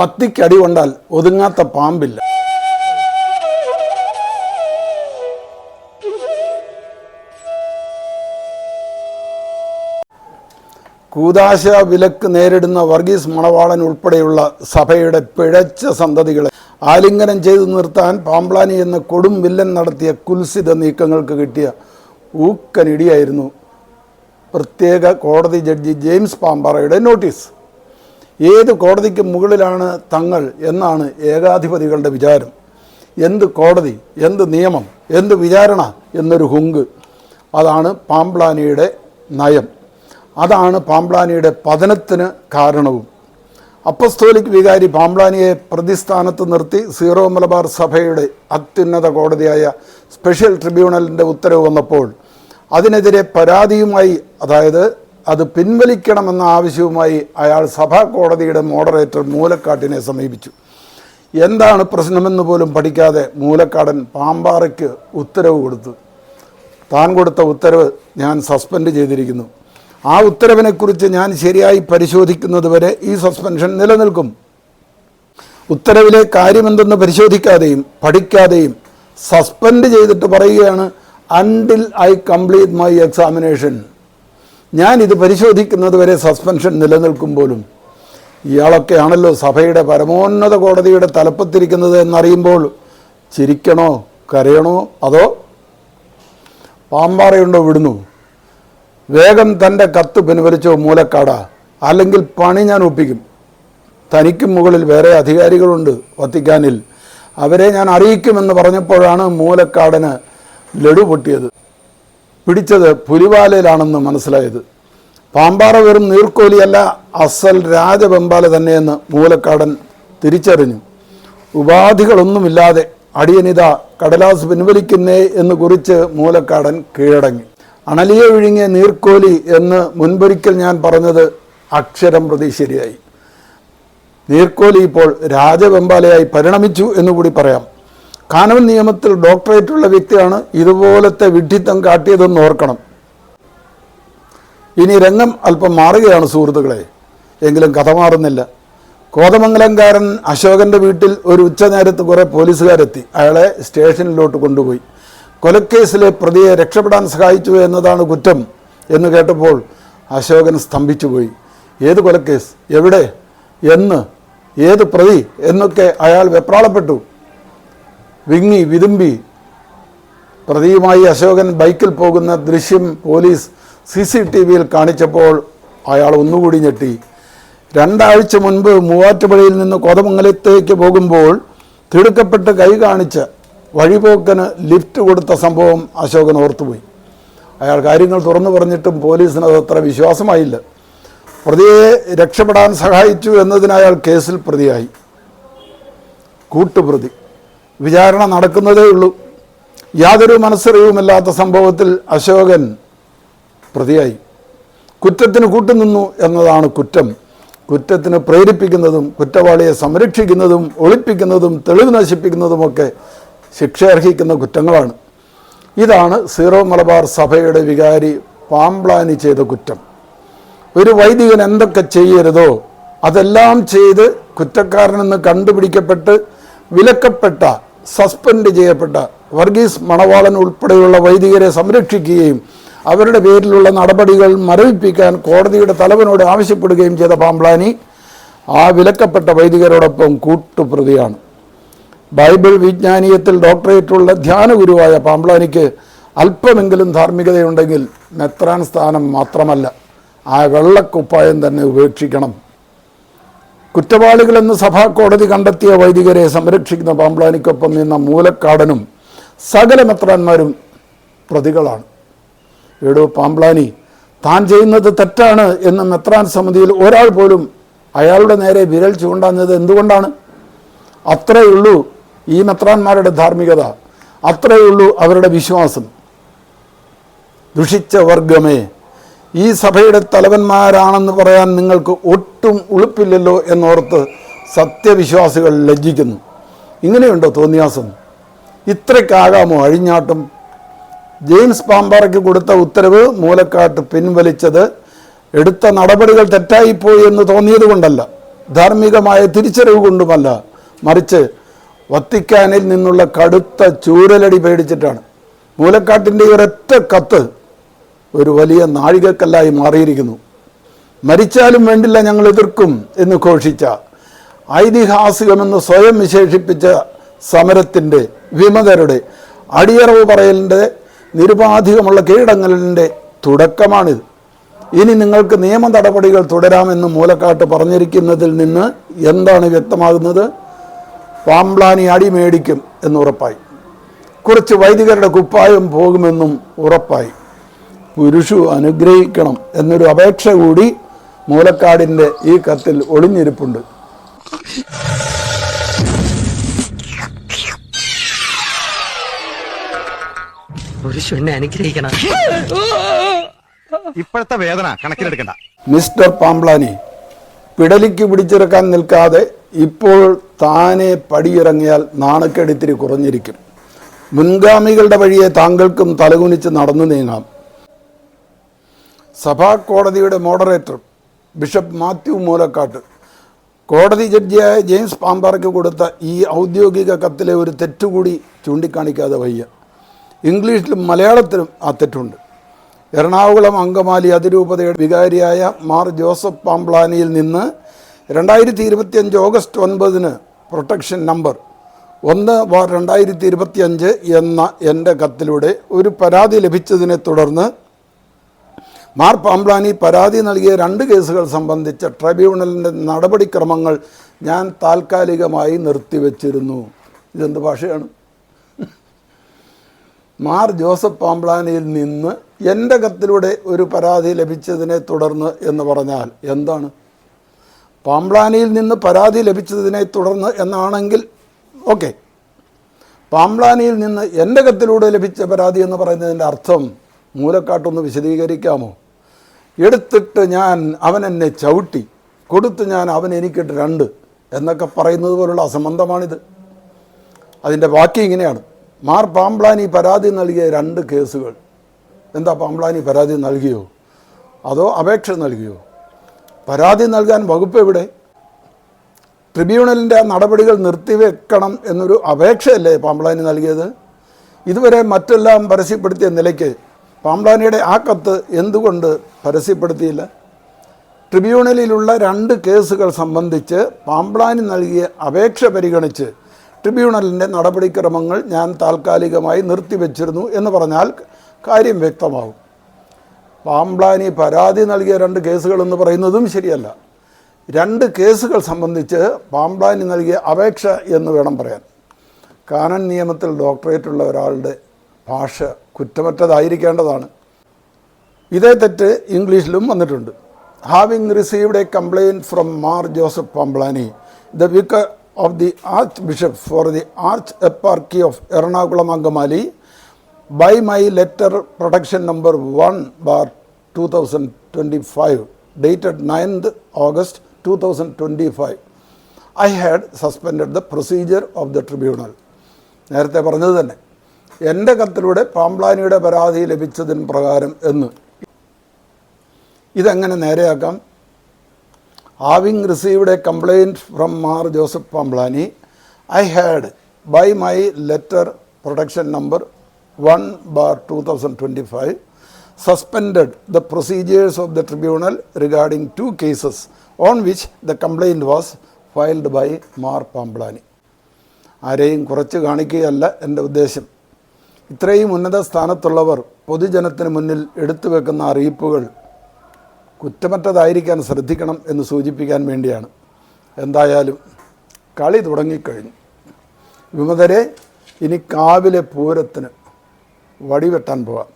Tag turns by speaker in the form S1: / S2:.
S1: പത്തിക്കടി കൊണ്ടാൽ ഒതുങ്ങാത്ത പാമ്പില്ല. കൂതാശ വിലക്ക് നേരിടുന്ന വർഗീസ് മണവാളൻ ഉൾപ്പെടെയുള്ള സഭയുടെ പിഴച്ച സന്തതികളെ ആലിംഗനം ചെയ്തു നിർത്താൻ പാമ്പ്ലാനി എന്ന കൊടും വില്ലൻ നടത്തിയ കുൽസിത നീക്കങ്ങൾക്ക് കിട്ടിയ ഊക്കനിടിയായിരുന്നു പ്രത്യേക കോടതി ജഡ്ജി ജെയിംസ് പാമ്പാറയുടെ നോട്ടീസ്. ഏത് കോടതിക്ക് മുകളിലാണ് തങ്ങൾ എന്നാണ് ഏകാധിപതികളുടെ വിചാരം. എന്ത് കോടതി എന്ത് നിയമം എന്ത് വിചാരണ എന്നൊരു ഹുങ്ക്. അതാണ് പാംപ്ലാനിയുടെ നയം. അതാണ് പാംപ്ലാനിയുടെ പതനത്തിന് കാരണവും. അപ്പസ്തോലിക് വികാരി പാംപ്ലാനിയെ പ്രതിസ്ഥാനത്ത് നിർത്തി സീറോ മലബാർ സഭയുടെ അത്യുന്നത കോടതിയായ സ്പെഷ്യൽ ട്രിബ്യൂണലിന്റെ ഉത്തരവ് വന്നപ്പോൾ അതിനെതിരെ പരാതിയുമായി അതായത് അത് പിൻവലിക്കണമെന്ന ആവശ്യവുമായി അയാൾ സഭാ കോടതിയുടെ മോഡറേറ്റർ മൂലക്കാട്ടിനെ സമീപിച്ചു. എന്താണ് പ്രശ്നമെന്ന് പോലും പഠിക്കാതെ മൂലക്കാടൻ പാമ്പാറയ്ക്ക് ഉത്തരവ് കൊടുത്തു. താൻ കൊടുത്ത ഉത്തരവ് ഞാൻ സസ്പെൻഡ് ചെയ്തിരിക്കുന്നു. ആ ഉത്തരവിനെക്കുറിച്ച് ഞാൻ ശരിയായി പരിശോധിക്കുന്നത് വരെ ഈ സസ്പെൻഷൻ നിലനിൽക്കും. ഉത്തരവിലെ കാര്യമെന്തെന്ന് പരിശോധിക്കാതെയും പഠിക്കാതെയും സസ്പെൻഡ് ചെയ്തിട്ട് പറയുകയാണ് until I complete my examination ഞാൻ ഇത് പരിശോധിക്കുന്നത് വരെ സസ്പെൻഷൻ നിലനിൽക്കും പോലും ഇയാളൊക്കെയാണല്ലോ സഭയുടെ പരമോന്നത കോടതിയുടെ തലപ്പത്തിരിക്കുന്നത് എന്നറിയുമ്പോൾ ചിരിക്കണോ കരയണോ അതോ പാമ്പാറയുണ്ടോ വിടുന്നു? വേഗം തന്റെ കത്ത് പിൻവലിച്ചോ മൂലക്കാട? അല്ലെങ്കിൽ പണി ഞാൻ ഒപ്പിക്കും. തനിക്കും മുകളിൽ വേറെ അധികാരികളുണ്ട് വത്തിക്കാനിൽ. അവരെ ഞാൻ അറിയിക്കുമെന്ന് പറഞ്ഞപ്പോഴാണ് മൂലക്കാടന് ലഡു പൊട്ടിയത്. പിടിച്ചത് പുലിവാലയിലാണെന്ന് മനസ്സിലായത്. പാമ്പാറ വെറും നീർക്കോലിയല്ല അസൽ രാജവെമ്പാല തന്നെയെന്ന് മൂലക്കാടൻ തിരിച്ചറിഞ്ഞു. ഉപാധികളൊന്നുമില്ലാതെ അടിയനിത കടലാസ് പിൻവലിക്കുന്നേ എന്ന് കുറിച്ച് മൂലക്കാടൻ കീഴടങ്ങി. അണലിയെ ഒഴുങ്ങിയ നീർക്കോലി എന്ന് മുൻപൊരിക്കൽ ഞാൻ പറഞ്ഞത് അക്ഷരം പ്രതി ശരിയായി. നീർക്കോലി ഇപ്പോൾ രാജവെമ്പാലയായി പരിണമിച്ചു എന്നുകൂടി പറയാം. കാനവൻ നിയമത്തിൽ ഡോക്ടറേറ്റ് ഉള്ള വ്യക്തിയാണ് ഇതുപോലത്തെ വിഡ്ഢിത്തം കാട്ടിയതെന്ന് ഓർക്കണം. ഇനി രംഗം അല്പം മാറുകയാണ് സുഹൃത്തുക്കളെ. എങ്കിലും കഥ മാറുന്നില്ല. കോതമംഗലംകാരൻ അശോകന്റെ വീട്ടിൽ ഒരു ഉച്ചനേരത്ത് കുറേ പോലീസുകാരെത്തി. അയാളെ സ്റ്റേഷനിലോട്ട് കൊണ്ടുപോയി. കൊലക്കേസിലെ പ്രതിയെ രക്ഷപ്പെടാൻ സഹായിച്ചു എന്നതാണ് കുറ്റം എന്ന് കേട്ടപ്പോൾ അശോകൻ സ്തംഭിച്ചുപോയി. ഏത് കൊലക്കേസ്? എവിടെ? എന്ന്? ഏത് പ്രതി? എന്നൊക്കെ അയാൾ വെപ്രാളപ്പെട്ടു. വിങ്ങി വിതുമ്പി. പ്രതിയുമായി അശോകൻ ബൈക്കിൽ പോകുന്ന ദൃശ്യം പോലീസ് സി സി ടി വിയിൽ കാണിച്ചപ്പോൾ അയാൾ ഒന്നുകൂടി ഞെട്ടി. രണ്ടാഴ്ച മുൻപ് മൂവാറ്റുപുഴയിൽ നിന്ന് കോതമംഗലത്തേക്ക് പോകുമ്പോൾ തിടുക്കപ്പെട്ട് കൈ കാണിച്ച് വഴിപോക്കന് ലിഫ്റ്റ് കൊടുത്ത സംഭവം അശോകൻ ഓർത്തുപോയി. അയാൾ കാര്യങ്ങൾ തുറന്നു പറഞ്ഞിട്ടും പോലീസിന് അത് അത്ര വിശ്വാസമായില്ല. പ്രതിയെ രക്ഷപ്പെടാൻ സഹായിച്ചു എന്നതിന് അയാൾ കേസിൽ പ്രതിയായി. കൂട്ടുപ്രതി. വിചാരണ നടക്കുന്നതേ ഉള്ളൂ. യാതൊരു മനസ്സറിവുമില്ലാത്ത സംഭവത്തിൽ അശോകൻ പ്രതിയായി. കുറ്റത്തിന് കൂട്ടുനിന്നു എന്നതാണ് കുറ്റം. കുറ്റത്തിന് പ്രേരിപ്പിക്കുന്നതും കുറ്റവാളിയെ സംരക്ഷിക്കുന്നതും ഒളിപ്പിക്കുന്നതും തെളിവ് നശിപ്പിക്കുന്നതുമൊക്കെ ശിക്ഷ അർഹിക്കുന്ന കുറ്റങ്ങളാണ്. ഇതാണ് സീറോ മലബാർ സഭയുടെ വികാരി പാംപ്ലാനി ചെയ്ത കുറ്റം. ഒരു വൈദികൻ എന്തൊക്കെ ചെയ്യരുതോ അതെല്ലാം ചെയ്ത് കുറ്റക്കാരനെന്ന് കണ്ടുപിടിക്കപ്പെട്ട് വിലക്കപ്പെട്ട സസ്പെൻഡ് ചെയ്യപ്പെട്ട വർഗീസ് മണവാളൻ ഉൾപ്പെടെയുള്ള വൈദികരെ സംരക്ഷിക്കുകയും അവരുടെ പേരിലുള്ള നടപടികൾ മരവിപ്പിക്കാൻ കോടതിയുടെ തലവനോട് ആവശ്യപ്പെടുകയും ചെയ്ത പാമ്പ്ലാനി ആ വിലക്കപ്പെട്ട വൈദികരോടൊപ്പം കൂട്ടുപ്രതിയാണ്. ബൈബിൾ വിജ്ഞാനീയത്തിൽ ഡോക്ടറേറ്റുള്ള ധ്യാനഗുരുവായ പാമ്പ്ലാനിക്ക് അല്പമെങ്കിലും ധാർമ്മികതയുണ്ടെങ്കിൽ മെത്രാൻ സ്ഥാനം മാത്രമല്ല ആ വെള്ളക്കുപ്പായം തന്നെ ഉപേക്ഷിക്കണം. കുറ്റവാളികളെന്ന് സഭാ കോടതി കണ്ടെത്തിയ വൈദികരെ സംരക്ഷിക്കുന്ന പാമ്പ്ലാനിക്കൊപ്പം നിന്ന മൂലക്കാടനും സകല മെത്രാന്മാരും പ്രതികളാണ്. എടോ പാമ്പ്ലാനി താൻ ചെയ്യുന്നത് തെറ്റാണ് എന്ന് മെത്രാൻ സമിതിയിൽ ഒരാൾ പോലും അയാളുടെ നേരെ വിരൽ ചൂണ്ടാഞ്ഞത് എന്തുകൊണ്ടാണ്? അത്രയുള്ളൂ ഈ മെത്രാന്മാരുടെ ധാർമ്മികത. അത്രയുള്ളൂ അവരുടെ വിശ്വാസം. ദുഷിച്ച വർഗമേ ഈ സഭയുടെ തലവന്മാരാണെന്ന് പറയാൻ നിങ്ങൾക്ക് ഒട്ടും ഉളുപ്പില്ലല്ലോ എന്നോർത്ത് സത്യവിശ്വാസികൾ ലജ്ജിക്കുന്നു. ഇങ്ങനെയുണ്ടോ തോന്നിയാസം? ഇത്രയ്ക്കാകാമോ അഴിഞ്ഞാട്ടം? ജെയിംസ് പാമ്പാറയ്ക്ക് കൊടുത്ത ഉത്തരവ് മൂലക്കാട്ട് പിൻവലിച്ചത് എടുത്ത നടപടികൾ തെറ്റായിപ്പോയി എന്ന് തോന്നിയത് കൊണ്ടല്ല ധാർമ്മികമായ തിരിച്ചറിവ് കൊണ്ടുമല്ല. മറിച്ച് വത്തിക്കാനിൽ നിന്നുള്ള കടുത്ത ചൂരലടി പേടിച്ചിട്ടാണ്. മൂലക്കാട്ടിന്റെ ഒരൊറ്റ കത്ത് ഒരു വലിയ നാഴികക്കല്ലായി മാറിയിരിക്കുന്നു. മരിച്ചാലും വേണ്ടില്ല ഞങ്ങൾ എതിർക്കും എന്ന് ഘോഷിച്ച ഐതിഹാസികമെന്ന് സ്വയം വിശേഷിപ്പിച്ച സമരത്തിന്റെ വിമതരുടെ അടിയറവ് പറയലിന്റെ നിരുപാധികമുള്ള കീഴടങ്ങലിന്റെ തുടക്കമാണിത്. ഇനി നിങ്ങൾക്ക് നിയമ നടപടികൾ തുടരാമെന്ന് മൂലക്കാട്ട് പറഞ്ഞിരിക്കുന്നതിൽ നിന്ന് എന്താണ് വ്യക്തമാകുന്നത്? പാമ്പ്ലാനി അടിമേടിക്കും എന്ന് ഉറപ്പായി. കുറച്ച് വൈദികരുടെ കുപ്പായം പോകുമെന്നും ഉറപ്പായി. പുരുഷു അനുഗ്രഹിക്കണം എന്നൊരു അപേക്ഷ കൂടി മൂലക്കാടിന്റെ ഈ കത്തിൽ ഒളിഞ്ഞിരിപ്പുണ്ട്.
S2: എന്നെ അനുഗ്രഹിക്കണം.
S3: ഇപ്പോഴത്തെ വേദന കണക്കിലെടുക്കണ്ട.
S1: മിസ്റ്റർ പാംപ്ലാനി പിടലിക്ക് പിടിച്ചിറക്കാൻ നിൽക്കാതെ ഇപ്പോൾ താനെ പടിയിറങ്ങിയാൽ നാണക്കെടുത്തിരി കുറഞ്ഞിരിക്കും. മുൻഗാമികളുടെ വഴിയെ താങ്കൾക്കും തലകുനിച്ച് നടന്നു നീങ്ങാം. സഭാ കോടതിയുടെ മോഡറേറ്റർ ബിഷപ്പ് മാത്യു മൂലക്കാട്ട്. കോടതി ജഡ്ജിയായ ജെയിംസ് പാമ്പാറയ്ക്ക് കൊടുത്ത ഈ ഔദ്യോഗിക കത്തിലെ ഒരു തെറ്റുകൂടി ചൂണ്ടിക്കാണിക്കാതെ വയ്യ. ഇംഗ്ലീഷിലും മലയാളത്തിലും ആ തെറ്റുണ്ട്. എറണാകുളം അങ്കമാലി അതിരൂപതയുടെ വികാരിയായ മാർ ജോസഫ് പാംപ്ലാനിയിൽ നിന്ന് രണ്ടായിരത്തി ഇരുപത്തിയഞ്ച് ഓഗസ്റ്റ് ഒൻപതിന് പ്രൊട്ടക്ഷൻ നമ്പർ ഒന്ന് ബാർ രണ്ടായിരത്തി ഇരുപത്തിയഞ്ച് എന്ന എന്റെ കത്തിലൂടെ ഒരു പരാതി ലഭിച്ചതിനെ തുടർന്ന് മാർ പാംബ്ലാനി പരാതി നൽകിയ രണ്ട് കേസുകൾ സംബന്ധിച്ച ട്രൈബ്യൂണലിന്റെ നടപടിക്രമങ്ങൾ ഞാൻ താൽക്കാലികമായി നിർത്തിവെച്ചിരുന്നു. ഇതെന്ത് ഭാഷയാണ്? മാർ ജോസഫ് പാംബ്ലാനിയിൽ നിന്ന് എന്റെ കത്തിലൂടെ ഒരു പരാതി ലഭിച്ചതിനെ തുടർന്ന് എന്ന് പറഞ്ഞാൽ എന്താണ്? പാംബ്ലാനിയിൽ നിന്ന് പരാതി ലഭിച്ചതിനെ തുടർന്ന് എന്നാണെങ്കിൽ ഓക്കെ. പാംബ്ലാനിയിൽ നിന്ന് എന്റെ കത്തിലൂടെ ലഭിച്ച പരാതി എന്ന് പറയുന്നതിന്റെ അർത്ഥം മൂലക്കാട്ടൊന്ന് വിശദീകരിക്കാമോ? എടുത്തിട്ട് ഞാൻ അവൻ എന്നെ ചവിട്ടി കൊടുത്ത് ഞാൻ അവൻ എനിക്കിട്ട് രണ്ട് എന്നൊക്കെ പറയുന്നത് പോലുള്ള അസംബന്ധമാണിത്. അതിന്റെ ബാക്കി ഇങ്ങനെയാണ്. മാർ പാമ്പ്ലാനി പരാതി നൽകിയ രണ്ട് കേസുകൾ. എന്താ പാമ്പ്ലാനി പരാതി നൽകിയോ? അതോ അപേക്ഷ നൽകിയോ? പരാതി നൽകാൻ വകുപ്പ് എവിടെ? ട്രിബ്യൂണലിന്റെ നടപടികൾ നിർത്തിവെക്കണം എന്നൊരു അപേക്ഷയല്ലേ പാമ്പ്ലാനി നൽകിയത്? ഇതുവരെ മറ്റെല്ലാം പരസ്യപ്പെടുത്തിയ നിലയ്ക്ക് പാംപ്ലാനിയുടെ ആ കത്ത് എന്തുകൊണ്ട് പരസ്യപ്പെടുത്തിയില്ല? ട്രിബ്യൂണലിലുള്ള രണ്ട് കേസുകൾ സംബന്ധിച്ച് പാംപ്ലാനി നൽകിയ അപേക്ഷ പരിഗണിച്ച് ട്രിബ്യൂണലിന്റെ നടപടിക്രമങ്ങൾ ഞാൻ താൽക്കാലികമായി നിർത്തിവെച്ചിരുന്നു എന്ന് പറഞ്ഞാൽ കാര്യം വ്യക്തമാകും പാംപ്ലാനി പരാതി നൽകിയ രണ്ട് കേസുകൾ എന്ന് പറയുന്നതും ശരിയല്ല. രണ്ട് കേസുകൾ സംബന്ധിച്ച് പാംപ്ലാനി നൽകിയ അപേക്ഷ എന്ന് വേണം പറയാൻ. കാനൻ നിയമത്തിൽ ഡോക്ടറേറ്റ് ഉള്ള ഒരാളുടെ ഭാഷ കുറ്റമറ്റതായിരിക്കേണ്ടതാണ്. ഇതേ തെറ്റ് ഇംഗ്ലീഷിലും വന്നിട്ടുണ്ട്. Having received a complaint from Mar Joseph Pamplany the vicar of the archbishop for the archeparchy of Ernakulam Angamaly by my letter production number one bar two thousand twenty five dated ninth August two thousand twenty five I had suspend the procedure of the tribunal നേരത്തെ പറഞ്ഞത് തന്നെ. എന്റെ കത്തിലൂടെ പാംപ്ലാനിയുടെ പരാതി ലഭിച്ചതിന് പ്രകാരം എന്ന്. ഇതെങ്ങനെ നേരെയാക്കാം? Having received a complaint from Mar Joseph Pamplany I had by my letter production number one bar two thousand twenty five suspended the procedures of the tribunal regarding two cases on which the complaint was filed by Mar Pamplany. ആരെയും കുറച്ച് കാണിക്കുകയല്ല എന്റെ ഉദ്ദേശം. ഇത്രയും ഉന്നത സ്ഥാനത്തുള്ളവർ പൊതുജനത്തിന് മുന്നിൽ എടുത്തു വെക്കുന്ന അറിയിപ്പുകൾ കുറ്റമറ്റതായിരിക്കാൻ ശ്രദ്ധിക്കണം എന്ന് സൂചിപ്പിക്കാൻ വേണ്ടിയാണ്. എന്തായാലും കളി തുടങ്ങിക്കഴിഞ്ഞു. വിമതരെ ഇനി കാവിലെ പൂരത്തിന് വടിവെട്ടാൻ പോവാം.